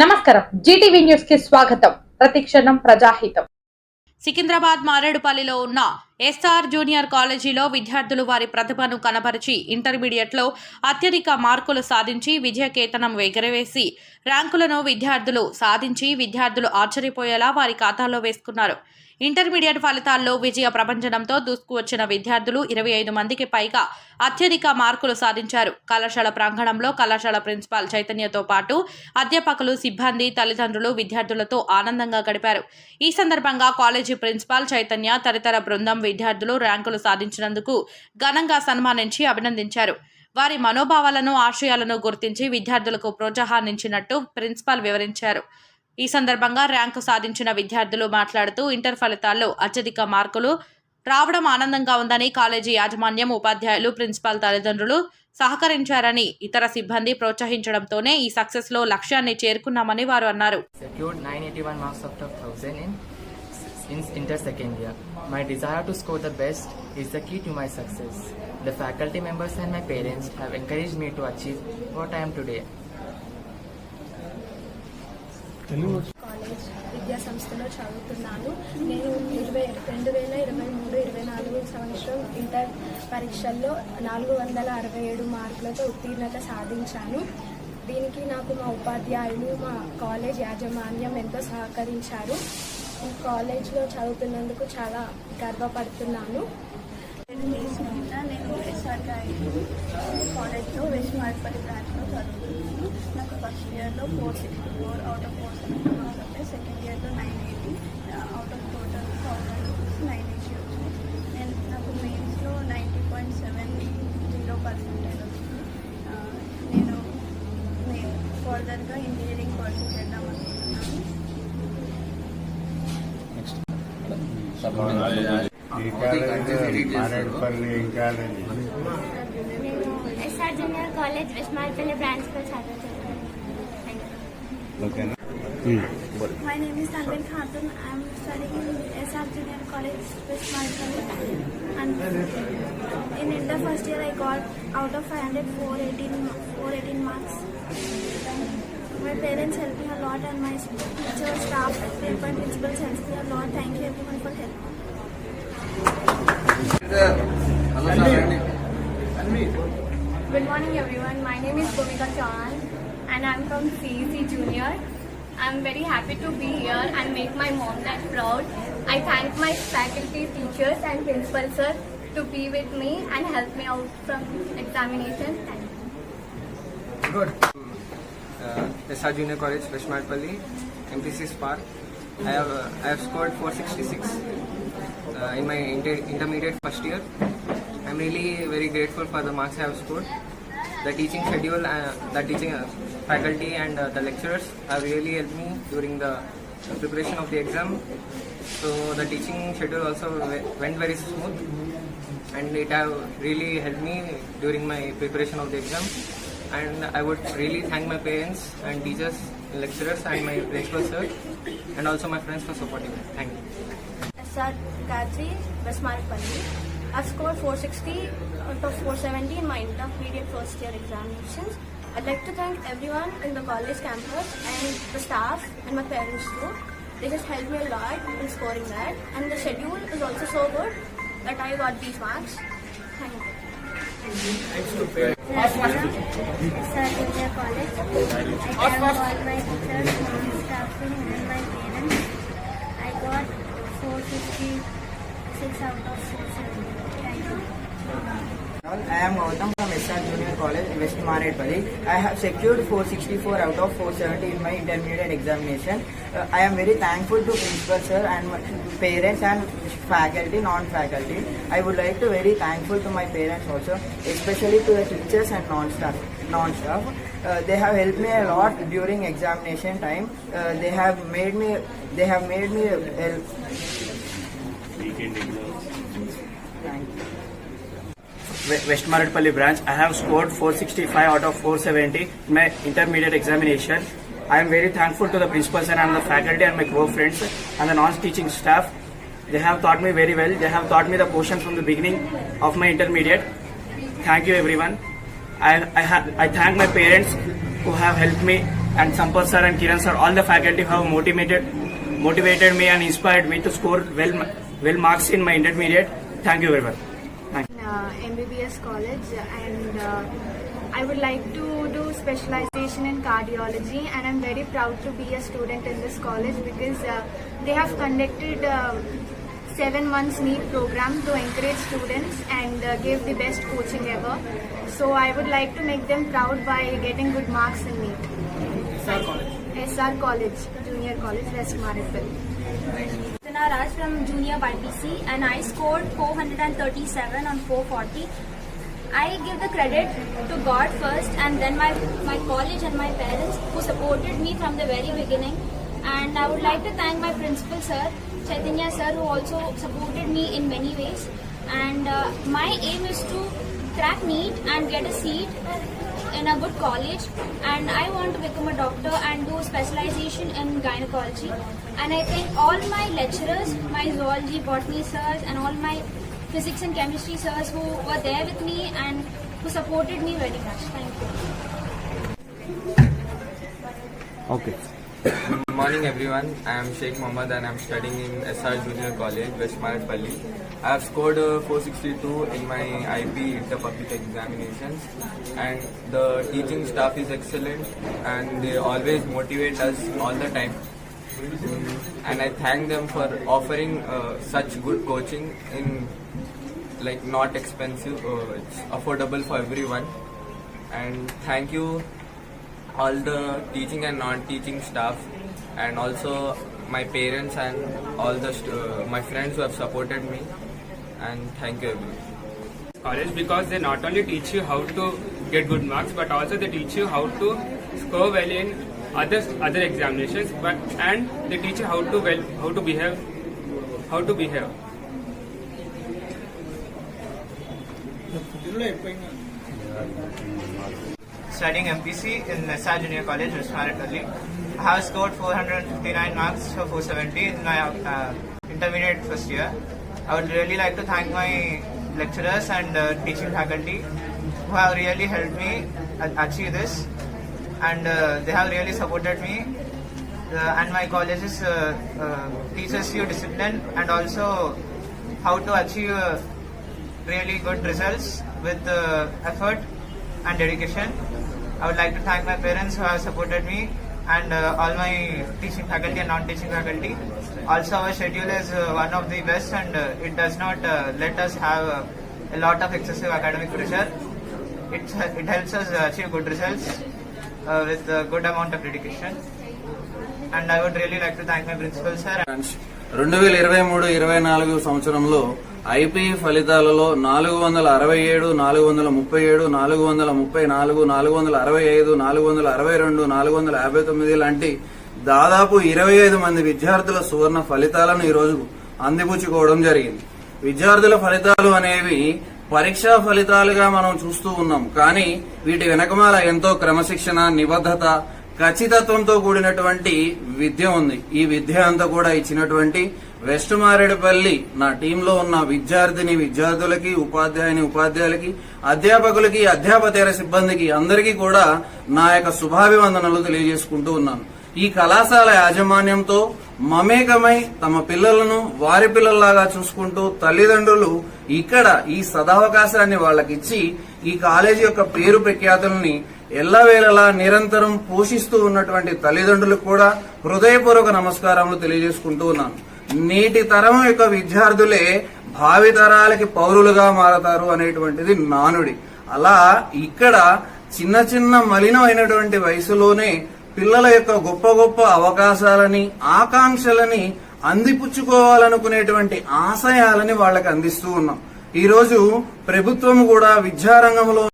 నమస్కారం. జీటీవీ న్యూస్కి స్వాగతం. ప్రతిక్షణం ప్రజాహితం. సికింద్రాబాద్ మారేడుపల్లిలో ఉన్న ఎస్ఆర్ జూనియర్ కాలేజీలో విద్యార్థులు వారి ప్రతిభను కనబరిచి ఇంటర్మీడియట్లో అత్యధిక మార్కులు సాధించి విజయకేతనం ఎగరవేసి ర్యాంకులను విద్యార్థులు సాధించి విద్యార్థులు ఆశ్చర్యపోయేలా వారి ఖాతాలో వేసుకున్నారు. ఇంటర్మీడియట్ ఫలితాల్లో విజయ ప్రభంజనంతో దూసుకువచ్చిన విద్యార్థులు ఇరవై ఐదు మందికి పైగా అత్యధిక మార్కులు సాధించారు. కళాశాల ప్రాంగణంలో కళాశాల ప్రిన్సిపాల్ చైతన్యతో పాటు అధ్యాపకులు సిబ్బంది తల్లిదండ్రులు విద్యార్థులతో ఆనందంగా గడిపారు. ఈ సందర్భంగా కాలేజీ ప్రిన్సిపాల్ చైతన్య తదితర బృందం విద్యార్థులు ర్యాంకులు సాధించినందుకు ఘనంగా సన్మానించి అభినందించారు. వారి మనోభావాలను ఆశయాలను గుర్తించి విద్యార్థులకు ప్రోత్సాహాన్నించినట్టు ప్రిన్సిపాల్ వివరించారు. ఈ సందర్భంగా ర్యాంకు సాధించిన విద్యార్థులు మాట్లాడుతూ ఇంటర్ ఫలితాల్లో అత్యధిక మార్కులు రావడం ఆనందంగా ఉందని కాలేజీ యాజమాన్యం ఉపాధ్యాయులు ప్రిన్సిపాల్ తల్లిదండ్రులు సహకరించారని ఇతర సిబ్బంది ప్రోత్సహించడంతోనే ఈ సక్సెస్లో లక్ష్యాన్ని చేరుకున్నామని వారు అన్నారు. Secured 981 marks out of 1000 in, in inter second year. My desire to score the best is the key to my success. The faculty members and my parents have encouraged me to achieve what I am today. College విద్యా సంస్థలో చదువుతున్నాను నేను ఇరవై రెండు వేల ఇరవై మూడు ఇరవై నాలుగు సంవత్సరం ఇంటర్ పరీక్షల్లో నాలుగు వందల అరవై ఏడు మార్కులతో ఉత్తీర్ణత సాధించాను దీనికి నాకు మా ఉపాధ్యాయులు మా కాలేజ్ యాజమాన్యం ఎంతో సహకరించారు ఈ కాలేజ్లో చదువుతున్నందుకు చాలా గర్వపడుతున్నాను. నేను ఎస్ఆర్ కాలేజ్లో వెస్ట్ మార్పల్లి బ్రాంచ్లో చదువుతున్నాను. నాకు ఫస్ట్ ఇయర్లో four sixty four out of four seventy marks second ఇయర్లో nine eighty out of total thousand nine eighty వచ్చింది. నేను నాకు మెయిన్స్లో ninety point seven zero percentage వచ్చింది. నేను నేను ఫర్దర్గా ఇంజనీరింగ్ కోర్సు చేద్దాం అనుకుంటున్నాను. మారేడుపల్లి ఈ కాలేజీ నేను ఎస్ఆర్ జూనియర్ కాలేజ్ వెస్ట్మార్పల్లి బ్రాంచ్లో చదువుతున్నాను ఓకేనా My name is Tanvin Khatun. I am studying in SR Junior College, West Marshall. And in the first year, I got out of 500, 418, 418 marks. My parents helped me a lot, and my teacher, staff, and principals helped me a lot. Thank you everyone for helping. Good morning everyone. My name is Bhumika Chauhan and I'm from CEC Junior. I'm very happy to be here and make my mom dad proud. I thank my faculty, teachers and principal sir to be with me and help me out from examination. Thank you. Good. SR Junior College, West Madpalli, MPC Spark. I have uh, I have scored 466 uh, in my inter- intermediate first year. I'm really very grateful for the marks I have scored. The teaching schedule, uh, the teaching uh, faculty and uh, the lecturers have really helped me during the preparation of the exam. So the teaching schedule also went very smooth and it have really helped me during my preparation of the exam and I would really thank my parents and teachers, lecturers and my principal sir and also my friends for supporting me. Thank you. SR Gayatri, West I scored 460 out of 470 in my intermediate first year examinations. I'd like to thank everyone in the college campus and the staff and my parents too. They just helped me a lot in scoring that. And the schedule is also so good that I got these marks. Thank you. SR Junior College. I thank all my teachers, and my parents. I got 456 out of 470. I am Gautam from SR Junior College, West Maredpalli. I have secured 464 out of 470 in my intermediate examination. Uh, I am very thankful to principal sir and parents and faculty, non-faculty. I would like to very thankful to my parents also, especially to the teachers and non-staff. Non-staff. Uh, they have helped me a lot during examination time. Uh, they have made me. They have made me thank you. West Maradpalli branch. I have scored 465 out of 470 in my intermediate examination. I am very thankful to the principal sir and the faculty and my co-friends and the non-teaching staff. They have taught me very well. They have taught me the portions from the beginning of my intermediate. Thank you everyone. I, I, ha- I thank my parents who have helped me and Sampath sir and Kiran sir, all the faculty have motivated motivated me and inspired me to score well well marks in my intermediate. Thank you very much. Thank you. uh, MBBS college and uh, I would like to do specialization in cardiology and I'm very proud to be a student in this college because uh, they have conducted uh, seven months NEET program to encourage students and uh, give the best coaching ever. So I would like to make them proud by getting good marks in NEET. SR College. SR College, Junior College, West Maripal. Rachana Raj from Junior YPC and I scored 437 on 440. I give the credit to God first and then my, my college and my parents who supported me from the very beginning. And I would like to thank my principal sir, Chaitanya sir, who also supported me in many ways. And uh, my aim is to crack NEET and get a seat in a good college and I want to become a doctor and do specialization in gynecology and I thank all my lecturers, my zoology, botany sirs and all my physics and chemistry sirs who were there with me and who supported me very much. Thank you. Good morning everyone. I am Sheikh Mohammed and I am studying in SR Junior College, West Maratpalli. I have scored uh, 462 in my IP Inter Public Examinations and the teaching staff is excellent and they always motivate us all the time. Mm, And I thank them for offering uh, such good coaching in like not expensive, uh, it's affordable for everyone. And thank you all the teaching and non-teaching staff and also my parents and all the uh, my friends who have supported me. And thank you everyone. college because they not only teach you how to get good marks but also they teach you how to score well in other other examinations but and they teach you how to well how to behave how to behave studying MPC in SR Junior College, West Maratpalli. I have scored 459 marks for 470 in my uh, intermediate first year. I would really like to thank my lecturers and uh, teaching faculty who have really helped me achieve this and uh, they have really supported me uh, and my colleges uh, uh, teaches you discipline and also how to achieve uh, really good results with uh, effort and dedication. I would like to thank my parents who have supported me and uh, all my teaching faculty and non-teaching faculty. Also, our schedule is uh, one of the best and uh, it does not uh, let us have uh, a lot of excessive academic pressure. It, it helps us achieve good results uh, with a good amount of dedication. And I would really like to thank my principal sir రెండు వేల ఇరవై మూడు ఇరవై నాలుగు సంవత్సరంలో IP ఫలితాలలో నాలుగు వందల అరవై ఏడు నాలుగు వందల ముప్పై ఏడు నాలుగు వందల ముప్పై నాలుగు నాలుగు వందల అరవై ఐదు నాలుగు వందల అరవై రెండు నాలుగు వందల యాభై తొమ్మిది లాంటి దాదాపు ఇరవై ఐదు మంది విద్యార్థుల సువర్ణ ఫలితాలను ఈరోజు అందిపుచ్చుకోవడం జరిగింది. విద్యార్థుల ఫలితాలు అనేవి పరీక్షా ఫలితాలుగా మనం చూస్తూ ఉన్నాం. కానీ వీటి వెనకమాల ఎంతో క్రమశిక్షణ నిబద్ధత ఖచ్చితత్వంతో కూడినటువంటి విద్య ఉంది. ఈ విద్య అంతా కూడా ఇచ్చినటువంటి వెస్ట్ మారేడుపల్లి నా టీంలో ఉన్న విద్యార్థిని విద్యార్థులకి ఉపాధ్యాయుని ఉపాధ్యాయులకి అధ్యాపకులకి అధ్యాపతేర సిబ్బందికి అందరికీ కూడా నా యొక్క శుభాభివందనలు తెలియజేసుకుంటూ ఉన్నాను. ఈ కళాశాల యాజమాన్యంతో మమేకమై తమ పిల్లలను వారి పిల్లల్లాగా చూసుకుంటూ తల్లిదండ్రులు ఇక్కడ ఈ సదావకాశాన్ని వాళ్ళకిచ్చి ఈ కాలేజీ యొక్క పేరు ప్రఖ్యాతుల్ని ఎల్లవేళలా నిరంతరం పోషిస్తూ ఉన్నటువంటి తల్లిదండ్రులకు కూడా హృదయపూర్వక నమస్కారములు తెలియజేసుకుంటూ ఉన్నాను. నేటి తరం యొక్క విద్యార్థులే భావితరాలకి పౌరులుగా మారతారు అనేటువంటిది నానుడి. అలా ఇక్కడ చిన్న చిన్న మలినమైనటువంటి వయసులోనే పిల్లల యొక్క గొప్ప గొప్ప అవకాశాలని ఆకాంక్షలని అందిపుచ్చుకోవాలనుకునేటువంటి ఆశయాలని వాళ్ళకి అందిస్తూ ఉన్నాం. ఈరోజు ప్రభుత్వం కూడా విద్యారంగంలో